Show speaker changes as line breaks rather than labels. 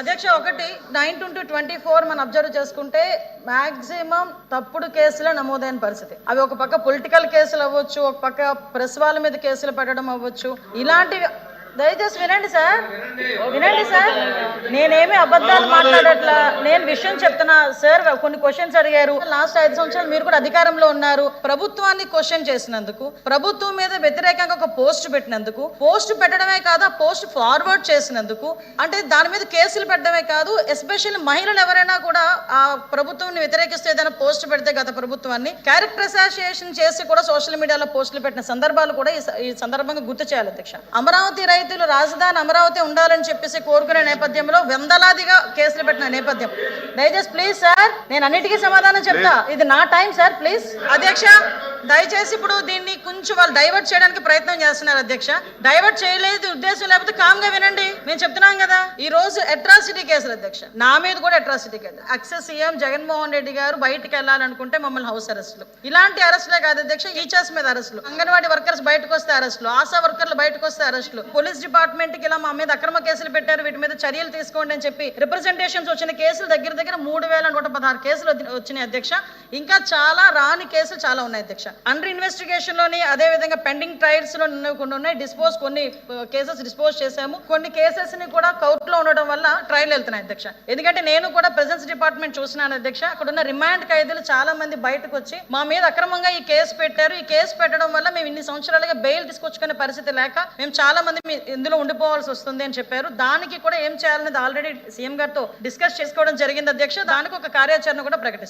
అధ్యక్ష ఒకటి nine to twenty four మనం అబ్జర్వ్ చేసుకుంటే మ్యాక్సిమం తప్పుడు కేసులే నమోదైన పరిస్థితి. అవి ఒక పక్క పొలిటికల్ కేసులు అవ్వచ్చు ఒక పక్క ప్రెస్ వాళ్ళ మీద కేసులు పెట్టడం అవ్వచ్చు. ఇలాంటివి దయచేసి వినండి సార్. వినండి. సార్. నేనేమి అబద్ధాలు మాట్లాడట్లా. నేను విషయం చెప్తున్నా. సార్ కొన్ని క్వశ్చన్స్ అడిగారు. లాస్ట్ ఐదు సంవత్సరాలు మీరు కూడా అధికారంలో ఉన్నారు. ప్రభుత్వాన్ని క్వశ్చన్ చేసినందుకు ప్రభుత్వం మీద వ్యతిరేకంగా ఒక పోస్ట్ పెట్టినందుకు పోస్ట్ పెట్టడమే కాదు ఆ పోస్ట్ ఫార్వర్డ్ చేసినందుకు అంటే దాని మీద కేసులు పెట్టడమే కాదు ఎస్పెషల్లీ మహిళలు ఎవరైనా కూడా ఆ ప్రభుత్వాన్ని వ్యతిరేకిస్తే ఏదైనా పోస్ట్ పెడితే గత ప్రభుత్వాన్ని క్యారెక్టర్ అసోసియేషన్ చేసి కూడా సోషల్ మీడియాలో పోస్టులు పెట్టిన సందర్భాలు కూడా ఈ సందర్భంగా గుర్తు చేయాలి అధ్యక్ష. అమరావతి రైతులు రాజధాని అమరావతి ఉండాలని చెప్పేసి కోరుకునే నేపథ్యంలో వందలాదిగా కేసులు పెట్టిన నేపథ్యం. దయచేసి ప్లీజ్ సార్ నేను అన్నిటికీ సమాధానం చెప్తా. ఇది నా టైం సార్ ప్లీజ్ అధ్యక్ష దయచేసి ఇప్పుడు దీన్ని కొంచెం వాళ్ళు డైవర్ట్ చేయడానికి ప్రయత్నం చేస్తున్నారు అధ్యక్ష. డైవర్ట్ చేయలేదు ఉద్దేశం లేకపోతే కామ్గా వినండి. మేము చెప్తున్నాం కదా. ఈ రోజు అట్రాసిటీ కేసులు అధ్యక్ష. నా మీద కూడా అట్రాసిటీ కేసు. అక్సెస్ సీఎం జగన్మోహన్ రెడ్డి గారు బయటకు వెళ్ళాలనుకుంటే మమ్మల్ని హౌస్ అరెస్టులు ఇలాంటి అరెస్టులే కాదు అధ్యక్ష ఈచర్స్ మీద అరెస్టులు అంగన్వాడీ వర్కర్స్ బయటకు వస్తే అరెస్టులు ఆశా వర్కర్లు బయటకు వస్తే అరెస్టులు పోలీస్ డిపార్ట్మెంట్కి ఇలా మా మీద అక్రమ కేసులు పెట్టారు. వీటి మీద చర్యలు తీసుకోండి అని చెప్పి రిప్రజెంటేషన్స్ వచ్చిన కేసులు దగ్గర దగ్గర మూడు వేల నూట పదహారు కేసులు వచ్చినాయి అధ్యక్ష. ఇంకా చాలా రాని కేసులు చాలా ఉన్నాయి అధ్యక్ష. అండర్ ఇన్వెస్టిగేషన్లోని అదే విధంగా పెండింగ్ ట్రయల్స్లో కొన్ని ఉన్నాయి. డిస్పోజ్ కొన్ని uh, కేసెస్ డిస్పోజ్ చేశాము. కొన్ని కేసెస్ని కూడా కౌర్ట్లో లో ఉండడం వల్ల ట్రయల్ వెళ్తున్నాయి అధ్యక్ష. ఎందుకంటే నేను కూడా ప్రెసెన్స్ డిపార్ట్మెంట్ చూసినాను అధ్యక్ష. అక్కడ ఉన్న రిమాండ్ ఖైదీలు చాలా మంది బయటకు వచ్చి మా మీద అక్రమంగా ఈ కేసు పెట్టారు. ఈ కేసు పెట్టడం వల్ల మేము ఇన్ని సంవత్సరాలుగా బెయిల్ తీసుకొచ్చుకునే పరిస్థితి లేక మేము చాలా మంది మీ- ఇందులో ఉండిపోవాల్సి వస్తుంది అని చెప్పారు. దానికి కూడా ఏం చేయాలనేది ఆల్రెడీ సీఎం గారితో డిస్కస్ చేసుకోవడం జరిగింది అధ్యక్ష. దానికి ఒక కార్యాచరణ కూడా ప్రకటిస్తాం.